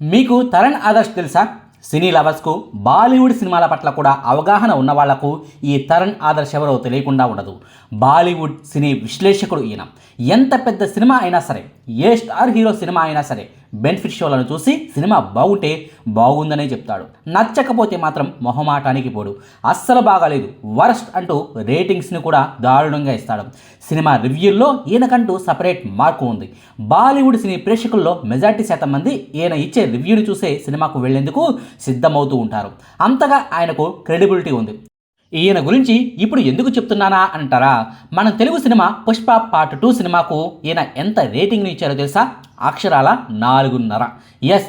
మీకు తరణ్ ఆదర్శ్ తెలుసా? సినీ లవర్స్కు బాలీవుడ్ సినిమాల పట్ల కూడా అవగాహన ఉన్న వాళ్ళకు ఈ తరణ్ ఆదర్శ్ ఎవరో తెలియకుండా ఉండదు. బాలీవుడ్ సినీ విశ్లేషకుడు ఈయన. ఎంత పెద్ద సినిమా అయినా సరే ఏ స్టార్ హీరో సినిమా అయినా సరే బెనిఫిట్ షోలను చూసి సినిమా బాగుంటే బాగుందనే చెప్తాడు. నచ్చకపోతే మాత్రం మొహమాటానికి పోడు. అస్సలు బాగాలేదు. వరస్ట్ అంటూ రేటింగ్స్ని కూడా దారుణంగా ఇస్తాడు. సినిమా రివ్యూల్లో ఈయనకంటూ సపరేట్ మార్కు ఉంది. బాలీవుడ్ సినీ ప్రేక్షకుల్లో మెజార్టీ శాతం మంది ఈయన ఇచ్చే రివ్యూని చూసే సినిమాకు వెళ్ళేందుకు సిద్ధమవుతూ ఉంటారు. అంతగా ఆయనకు క్రెడిబిలిటీ ఉంది. ఈయన గురించి ఇప్పుడు ఎందుకు చెప్తున్నానా అంటారా? మన Telugu cinema Pushpa part two సినిమాకు ఈయన ఎంత రేటింగ్ని ఇచ్చారో తెలుసా? అక్షరాల నాలుగున్నర. ఎస్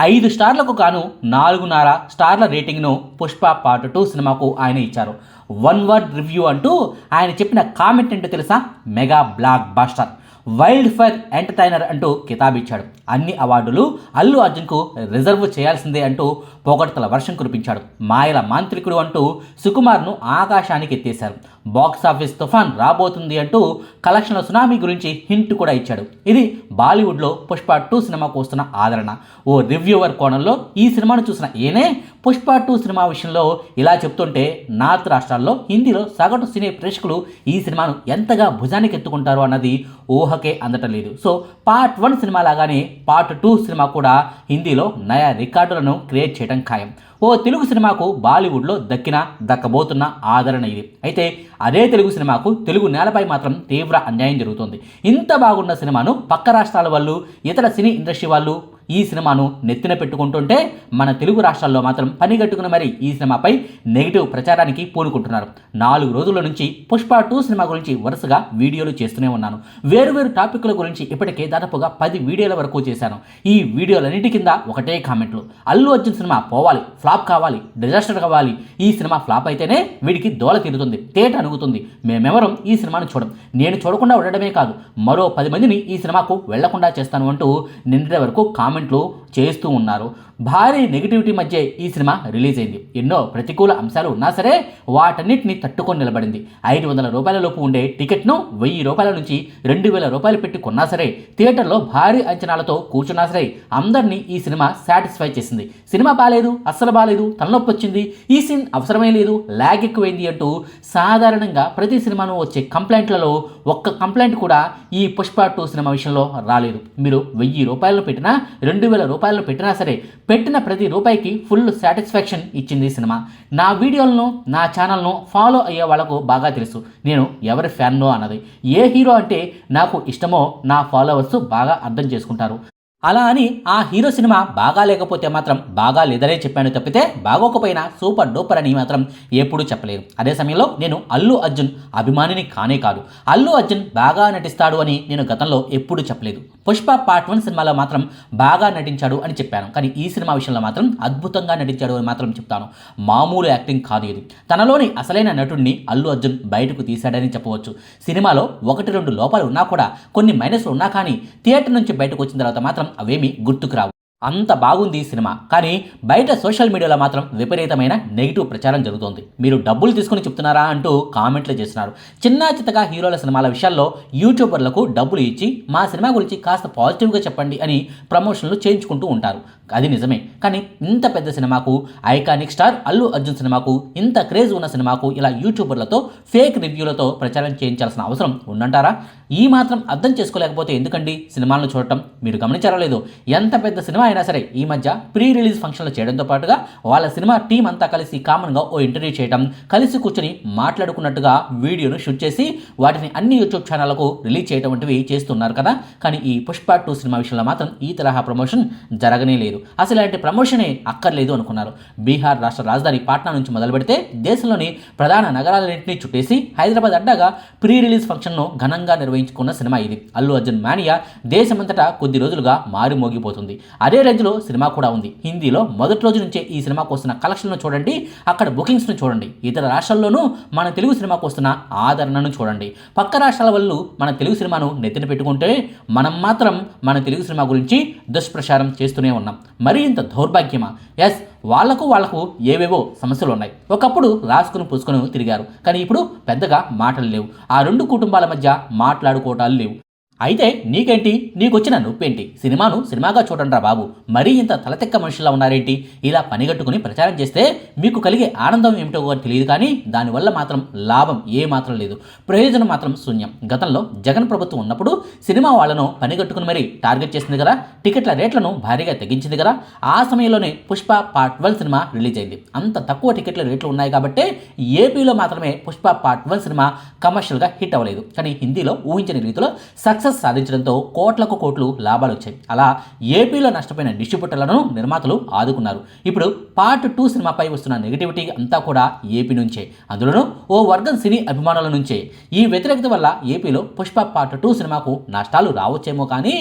ఐదు స్టార్లకు గాను నాలుగున్నర స్టార్ల రేటింగ్ను పుష్ప పార్ట్ టూ సినిమాకు ఆయన ఇచ్చారు. వన్ వర్డ్ రివ్యూ అంటూ ఆయన చెప్పిన కామెంట్ ఏంటో తెలుసా? Mega blockbuster. Wild fire entertainer అంటూ కితాబిచ్చాడు. అన్ని అవార్డులు అల్లు అర్జున్కు రిజర్వ్ చేయాల్సిందే అంటూ పొగడ్తల వర్షం కురిపించాడు. మాయల మాంత్రికుడు అంటూ సుకుమార్ను ఆకాశానికి ఎత్తేశారు. బాక్స్ ఆఫీస్ తుఫాన్ రాబోతుంది అంటూ కలెక్షన్ల సునామీ గురించి హింట్ కూడా ఇచ్చాడు. ఇది బాలీవుడ్లో పుష్ప టూ సినిమాకు వస్తున్న ఆదరణ. ఓ రివ్యూవర్ కోణంలో ఈ సినిమాను చూసిన ఈయనే పుష్ప టూ సినిమా విషయంలో ఇలా చెప్తుంటే నార్త్ రాష్ట్రాల్లో హిందీలో సగటు సినీ ప్రేక్షకులు ఈ సినిమాను ఎంతగా భుజానికి ఎత్తుకుంటారు అన్నది ఊహకే అందటం లేదు. సో పార్ట్ వన్ సినిమా లాగానే పార్ట్ టూ సినిమా కూడా హిందీలో నయా రికార్డులను క్రియేట్ చేయడం ఖాయం. ఓ తెలుగు సినిమాకు బాలీవుడ్లో దక్కిన దక్కబోతున్న ఆదరణ ఇది. అయితే అదే తెలుగు సినిమాకు తెలుగు నేలపై మాత్రం తీవ్ర అన్యాయం జరుగుతుంది. ఇంత బాగున్న సినిమాను పక్క రాష్ట్రాల వాళ్ళు ఇతర సినీ ఇండస్ట్రీ వాళ్ళు ఈ సినిమాను నెత్తిన పెట్టుకుంటుంటే మన తెలుగు రాష్ట్రాల్లో మాత్రం పనిగట్టుకుని మరి ఈ సినిమాపై నెగిటివ్ ప్రచారానికి పూనుకుంటున్నారు. నాలుగు రోజుల నుంచి పుష్ప టూ సినిమా గురించి వరుసగా వీడియోలు చేస్తూనే ఉన్నాను. వేరువేరు టాపిక్ల గురించి ఇప్పటికే దాదాపుగా పది వీడియోల వరకు చేశాను. ఈ వీడియోలన్నిటి కింద ఒకటే కామెంట్లు. అల్లు అర్జున్ సినిమా పోవాలి ఫ్లాప్ కావాలి డిజాస్టర్ కావాలి. ఈ సినిమా ఫ్లాప్ అయితేనే వీడికి దోల తీరుతుంది తేట అణుగుతుంది. మేమెవరం ఈ సినిమాను చూడం. నేను చూడకుండా ఉండడమే కాదు మరో పది మందిని ఈ సినిమాకు వెళ్ళకుండా చేస్తాను అంటూ నిన్నటి వరకు కామెంట్లు చేస్తూ ఉన్నారు. భారీ నెగిటివిటీ మధ్య ఈ సినిమా రిలీజ్ అయింది. ఎన్నో ప్రతికూల అంశాలు ఉన్నా సరే వాటన్నిటిని తట్టుకొని నిలబడింది. ఐదు వందల రూపాయల లోపు ఉండే టికెట్ను వెయ్యి రూపాయల నుంచి రెండు వేల రూపాయలు పెట్టి కొన్నా సరే థియేటర్లో భారీ అంచనాలతో కూర్చున్నా సరే అందరినీ ఈ సినిమా సాటిస్ఫై చేసింది. సినిమా బాలేదు అస్సలు బాలేదు తలనొప్పి వచ్చింది. ఈ సీన్ అవసరమే లేదు ల్యాగ్ ఎక్కువైంది అంటూ సాధారణంగా ప్రతి సినిమాను వచ్చే కంప్లైంట్లలో ఒక్క కంప్లైంట్ కూడా ఈ పుష్ప టూ సినిమా విషయంలో రాలేదు. మీరు వెయ్యి రూపాయలు పెట్టినా రెండు వేల రూపాయలు పెట్టినా సరే పెట్టిన ప్రతి రూపాయికి ఫుల్ సాటిస్ఫాక్షన్ ఇచ్చింది సినిమా. నా వీడియోలను నా ఛానల్ను ఫాలో అయ్యే వాళ్ళకు బాగా తెలుసు. నేను ఎవరి ఫ్యాన్నో అన్నది. ఏ హీరో అంటే నాకు ఇష్టమో నా ఫాలోవర్స్ బాగా అర్థం చేసుకుంటారు. అలా అని ఆ హీరో సినిమా బాగా లేకపోతే మాత్రం బాగా లేదనే చెప్పాను తప్పితే బాగోకపోయినా సూపర్ డూపర్ అని మాత్రం ఎప్పుడూ చెప్పలేదు అదే సమయంలో నేను అల్లు అర్జున్ అభిమానిని కానే కాదు. అల్లు అర్జున్ బాగా నటిస్తాడు అని నేను గతంలో ఎప్పుడూ చెప్పలేదు. పుష్ప పార్ట్ వన్ సినిమాలో మాత్రం బాగా నటించాడు అని చెప్పాను. కానీ ఈ సినిమా విషయంలో మాత్రం అద్భుతంగా నటించాడు అని మాత్రం చెప్తాను. మామూలు యాక్టింగ్ కాదు ఇది. తనలోని అసలైన నటుడిని అల్లు అర్జున్ బయటకు తీశాడని చెప్పవచ్చు. సినిమాలో ఒకటి రెండు లోపాలు ఉన్నా కూడా కొన్ని మైనస్లు ఉన్నా కానీ థియేటర్ నుంచి బయటకు వచ్చిన తర్వాత మాత్రం అవేమీ గుర్తుకు రావు. అంత బాగుంది సినిమా. కానీ బయట సోషల్ మీడియాలో మాత్రం విపరీతమైన నెగిటివ్ ప్రచారం జరుగుతోంది. మీరు డబ్బులు తీసుకుని చెప్తున్నారా అంటూ కామెంట్లు చేస్తున్నారు. చిన్న చిత్తగా హీరోల సినిమాల విషయాల్లో యూట్యూబర్లకు డబ్బులు ఇచ్చి మా సినిమా గురించి కాస్త పాజిటివ్గా చెప్పండి అని ప్రమోషన్లు చేయించుకుంటూ ఉంటారు. అది నిజమే. కానీ ఇంత పెద్ద సినిమాకు ఐకానిక్ స్టార్ అల్లు అర్జున్ సినిమాకు ఇంత క్రేజ్ ఉన్న సినిమాకు ఇలా యూట్యూబర్లతో ఫేక్ రివ్యూలతో ప్రచారం చేయించాల్సిన అవసరం ఉందంటారా? ఈ మాత్రం అర్థం చేసుకోలేకపోతే ఎందుకండి? సినిమాలను చూడటం మీరు గమనించారో లేదో? ఎంత పెద్ద సినిమా అయినా సరే ఈ మధ్య ప్రీ రిలీజ్ ఫంక్షన్లు చేయడంతో పాటుగా వాళ్ళ సినిమా టీం అంతా కలిసి కామన్గా ఓ ఇంటర్వ్యూ చేయడం కలిసి కూర్చొని మాట్లాడుకున్నట్టుగా వీడియోను షూట్ చేసి వాటిని అన్ని యూట్యూబ్ ఛానళ్ళకు రిలీజ్ చేయడం వంటివి చేస్తున్నారు కదా. కానీ ఈ పుష్ప టూ సినిమా విషయంలో మాత్రం ఈ తరహా ప్రమోషన్ జరగనే లేదు. అసలు ఇలాంటి ప్రమోషనే అక్కర్లేదు అనుకున్నారు. బీహార్ రాష్ట్ర రాజధాని పాట్నా నుంచి మొదలు పెడితే దేశంలోని ప్రధాన నగరాలన్నింటినీ చుట్టేసి హైదరాబాద్ అడ్డాగా ప్రీ రిలీజ్ ఫంక్షన్ను ఘనంగా నిర్వహించుకున్న సినిమా ఇది. అల్లు అర్జున్ మానియా దేశమంతటా కొద్ది రోజులుగా మారిమోగిపోతుంది అదే రేంజ్లో సినిమా కూడా ఉంది. హిందీలో మొదటి రోజు నుంచే ఈ సినిమాకు వస్తున్న కలెక్షన్లను చూడండి. అక్కడ బుకింగ్స్ను చూడండి. ఇతర రాష్ట్రాల్లోనూ మన తెలుగు సినిమాకు వస్తున్న ఆదరణను చూడండి. పక్క రాష్ట్రాల వాళ్ళు మన తెలుగు సినిమాను నెత్తిన పెట్టుకుంటే మనం మాత్రం మన తెలుగు సినిమా గురించి దుష్ప్రచారం చేస్తూనే ఉన్నాం. మరి ఇంత దౌర్భాగ్యమా? ఎస్ వాళ్ళకు వాళ్ళకు ఏవేవో సమస్యలు ఉన్నాయి ఒకప్పుడు రాసుకుని పూసుకుని తిరిగారు. కానీ ఇప్పుడు పెద్దగా మాటలు లేవు. ఆ రెండు కుటుంబాల మధ్య మాట్లాడుకోవటాలు లేవు. అయితే నీకేంటి? నీకొచ్చిన నొప్పేంటి సినిమాను సినిమాగా చూడండిరా బాబు. మరీ ఇంత తలతెక్క మనుషుల్లో ఉన్నారేంటి? ఇలా పనిగట్టుకుని ప్రచారం చేస్తే మీకు కలిగే ఆనందం ఏమిటో కూడా తెలియదు కానీ దానివల్ల మాత్రం లాభం ఏ మాత్రం లేదు. ప్రయోజనం మాత్రం శూన్యం. గతంలో జగన్ ప్రభుత్వం ఉన్నప్పుడు సినిమా వాళ్ళను పనిగట్టుకుని మరీ టార్గెట్ చేసింది కదా? టికెట్ల రేట్లను భారీగా తగ్గించింది కదా? ఆ సమయంలోనే Pushpa part one cinema release అయింది. అంత తక్కువ టికెట్ల రేట్లు ఉన్నాయి కాబట్టి ఏపీలో మాత్రమే పుష్ప పార్ట్ వన్ సినిమా కమర్షియల్గా హిట్ అవ్వలేదు. కానీ హిందీలో ఊహించని రీతిలో సక్సెస్ సాధించడంతో కోట్లకు కోట్లు లాభాలు వచ్చాయి. అలా ఏపీలో నష్టపోయిన డిస్ట్రిబ్యూటర్లను నిర్మాతలు ఆదుకున్నారు. ఇప్పుడు పార్ట్ టూ సినిమాపై వస్తున్న నెగిటివిటీ అంతా కూడా ఏపీ నుంచే. అందులోనూ ఓ వర్గం సినీ అభిమానుల నుంచే. ఈ వ్యతిరేకత వల్ల ఏపీలో పుష్ప పార్ట్ టూ సినిమాకు నష్టాలు రావచ్చేమో కానీ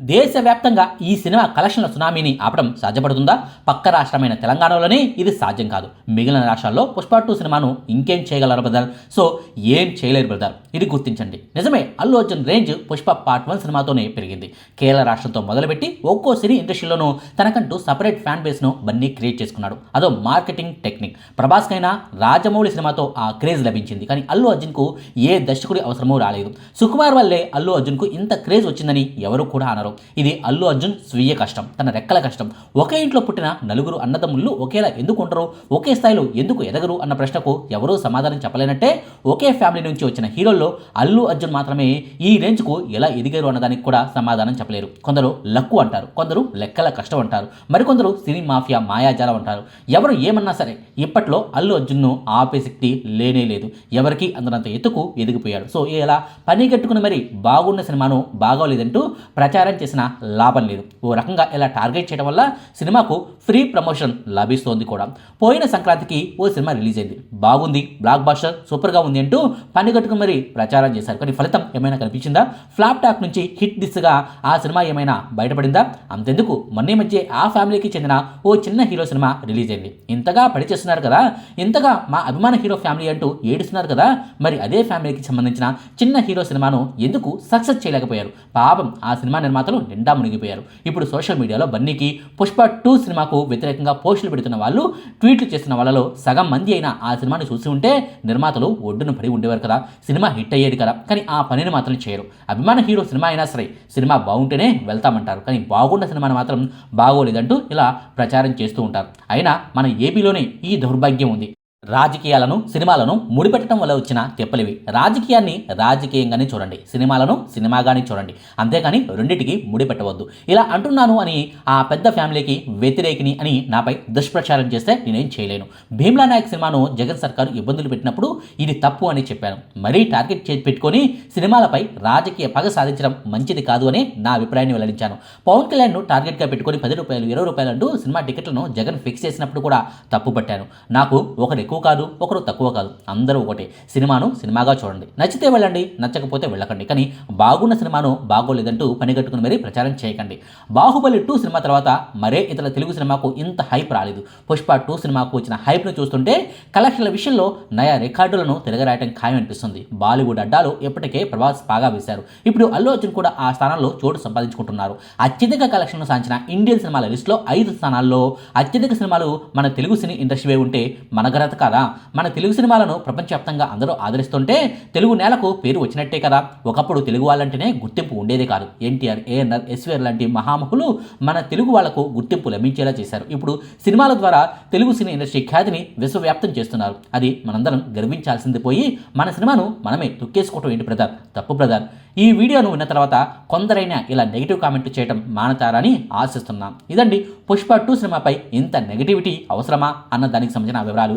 దేశవ్యాప్తంగా ఈ సినిమా కలెక్షన్ల సునామీని ఆపడం సాధ్యపడుతుందా? పక్క రాష్ట్రమైన తెలంగాణలోనే ఇది సాధ్యం కాదు. మిగిలిన రాష్ట్రాల్లో పుష్ప టూ సినిమాను ఇంకేం చేయగలరు బ్రదర్? సో ఏం చేయలేరు బ్రదర్? ఇది గుర్తించండి. నిజమే Allu Arjun range Pushpa part one సినిమాతోనే పెరిగింది. కేరళ రాష్ట్రంతో మొదలుపెట్టి ఒక్కో సినీ ఇండస్ట్రీలోనూ తనకంటూ సపరేట్ ఫ్యాన్ బేస్ను బన్నీ క్రియేట్ చేసుకున్నాడు. అదో మార్కెటింగ్ టెక్నిక్. ప్రభాస్కైనా రాజమౌళి సినిమాతో ఆ క్రేజ్ లభించింది. కానీ అల్లు అర్జున్కు ఏ దర్శకుడి అవసరమూ రాలేదు. సుకుమార్ వల్లే అల్లు అర్జున్కు ఇంత క్రేజ్ వచ్చిందని ఎవరు కూడా అన్నారు ఇది అల్లు అర్జున్ స్వీయ కష్టం తన రెక్కల కష్టం. ఒకే ఇంట్లో పుట్టిన నలుగురు అన్నదమ్ముళ్ళు ఒకేలా ఎందుకు ఉంటారు ఒకే స్థాయిలో ఎందుకు ఎదగరు? అన్న ప్రశ్నకు ఎవరూ సమాధానం చెప్పలేనట్టే ఒకే ఫ్యామిలీ నుంచి వచ్చిన హీరోల్లో అల్లు అర్జున్ మాత్రమే ఈ రేంజ్కు ఎలా ఎదిగారు అన్నదానికి కూడా సమాధానం చెప్పలేరు. కొందరు లక్కు అంటారు కొందరు లెక్కల కష్టం అంటారు మరికొందరు సినీ మాఫియా మాయాజాలం అంటారు. ఎవరు ఏమన్నా సరే ఇప్పట్లో అల్లు అర్జున్ను ఆపే శక్తి లేనే లేదు. ఎవరికి అందనంత ఎత్తుకు ఎదిగిపోయాడు. సో ఇలా పని కట్టుకుని మరి బాగున్న సినిమాను బాగోలేదంటూ ప్రచారం చేసిన లాభం లేదు. ఓ రకంగా ఇలా టార్గెట్ చేయడం వల్ల సినిమాకు ఫ్రీ ప్రమోషన్ లభిస్తోంది కూడా. పోయిన సంక్రాంతికి ఓ సినిమా రిలీజ్ అయింది. బాగుంది బ్లాక్ బాస్టర్ సూపర్గా ఉంది అంటూ పండుగట్టుకు మరి ప్రచారం చేశారు. కానీ ఫలితం ఏమైనా కనిపించిందా? ఫ్లాప్ టాక్ నుంచి హిట్ దిశగా ఆ సినిమా ఏమైనా బయటపడిందా? అంతెందుకు. మొన్న మధ్య ఆ ఫ్యామిలీకి చెందిన ఓ చిన్న హీరో సినిమా రిలీజ్ అయింది. ఇంతగా పడి చేస్తున్నారు కదా? ఇంతగా మా అభిమాన హీరో ఫ్యామిలీ అంటూ ఏడుస్తున్నారు కదా? మరి అదే ఫ్యామిలీకి సంబంధించిన చిన్న హీరో సినిమాను ఎందుకు సక్సెస్ చేయలేకపోయారు? పాపం ఆ సినిమా నిర్మాతలు నిండా మునిగిపోయారు. ఇప్పుడు సోషల్ మీడియాలో బన్నీకి పుష్ప టూ సినిమాకు వ్యతిరేకంగా పోస్టులు పెడుతున్న వాళ్ళు ట్వీట్లు చేసిన వాళ్ళలో సగం మంది అయినా ఆ సినిమాని చూసి ఉంటే నిర్మాతలు ఒడ్డున పడి ఉండేవారు కదా. సినిమా హిట్ అయ్యేది కదా. కానీ ఆ పనిని మాత్రం చేయరు. అభిమాన హీరో సినిమా అయినా సరే సినిమా బాగుంటేనే వెళ్తామంటారు. కానీ బాగున్న సినిమాని మాత్రం బాగోలేదంటూ ఇలా ప్రచారం చేస్తూ ఉంటారు. అయినా మన ఏపీలోనే ఈ దౌర్భాగ్యం ఉంది. రాజకీయాలను సినిమాలను ముడిపెట్టడం వల్ల వచ్చిన తెప్పలివి. రాజకీయాన్ని రాజకీయంగానే చూడండి. సినిమాలను సినిమాగానే చూడండి. అంతేకాని రెండింటికి ముడిపెట్టవద్దు. ఇలా అంటున్నాను అని ఆ పెద్ద ఫ్యామిలీకి వ్యతిరేకిని అని నాపై దుష్ప్రచారం చేస్తే నేనేం చేయలేను. భీమ్లా నాయక్ సినిమాను జగన్ సర్కారు ఇబ్బందులు పెట్టినప్పుడు ఇది తప్పు అని చెప్పాను. మరీ టార్గెట్ పెట్టుకొని సినిమాలపై రాజకీయ పగ సాధించడం మంచిది కాదు అని నా అభిప్రాయాన్ని వెల్లడించాను. పవన్ కళ్యాణ్ను టార్గెట్గా పెట్టుకొని పది రూపాయలు ఇరవై రూపాయలు అంటూ సినిమా టికెట్లను జగన్ ఫిక్స్ చేసినప్పుడు కూడా తప్పు పట్టాను నాకు ఒకరి ఎక్కువ కాదు ఒకరు తక్కువ కాదు. అందరూ ఒకటే. సినిమాను సినిమాగా చూడండి. నచ్చితే వెళ్ళండి నచ్చకపోతే వెళ్ళకండి. కానీ బాగున్న సినిమాను బాగోలేదంటూ పనిగట్టుకుని మరీ ప్రచారం చేయకండి. బాహుబలి టూ సినిమా తర్వాత మరే ఇతర తెలుగు సినిమాకు ఇంత హైప్ రాలేదు. పుష్ప టూ సినిమాకు వచ్చిన హైప్ను చూస్తుంటే కలెక్షన్ల విషయంలో నయా రికార్డులను తిరగరాయటం ఖాయం అనిపిస్తుంది. బాలీవుడ్ అడ్డాలు ఇప్పటికే ప్రభాస్ బాగా వేశారు. ఇప్పుడు అల్లు అర్జున్ కూడా ఆ స్థానంలో చోటు సంపాదించుకుంటున్నారు. అత్యధిక కలెక్షన్లు సాధించిన ఇండియన్ సినిమాల లిస్టులో ఐదు స్థానాల్లో అత్యధిక సినిమాలు మన తెలుగు సినీ ఇండస్ట్రీ ఉంటే మన ఘనత కాదా? మన తెలుగు సినిమాలను ప్రపంచవ్యాప్తంగా అందరూ ఆదరిస్తుంటే తెలుగు నేలకు పేరు వచ్చినట్టే కదా? ఒకప్పుడు తెలుగు వాళ్ళంటేనే గుర్తింపు ఉండేదే కాదు. ఎన్టీఆర్ ఏఎన్ఆర్ ఎస్వీఆర్ లాంటి మహామహులు మన తెలుగు వాళ్ళకు గుర్తింపు లభించేలా చేశారు. ఇప్పుడు సినిమాల ద్వారా తెలుగు సినీ ఇండస్ట్రీ ఖ్యాతిని విశ్వవ్యాప్తం చేస్తున్నారు. అది మనందరం గర్వించాల్సింది పోయి మన సినిమాను మనమే తొక్కేసుకోవటం ఏంటి బ్రదర్? తప్పు బ్రదర్. ఈ వీడియోను విన్న తర్వాత కొందరైనా ఇలా నెగిటివ్ కామెంట్ చేయడం మానతారని ఆశిస్తున్నాం. ఇదండి పుష్ప టూ సినిమాపై ఇంత నెగిటివిటీ అవసరమా అన్న దానికి సంబంధించిన వివరాలు.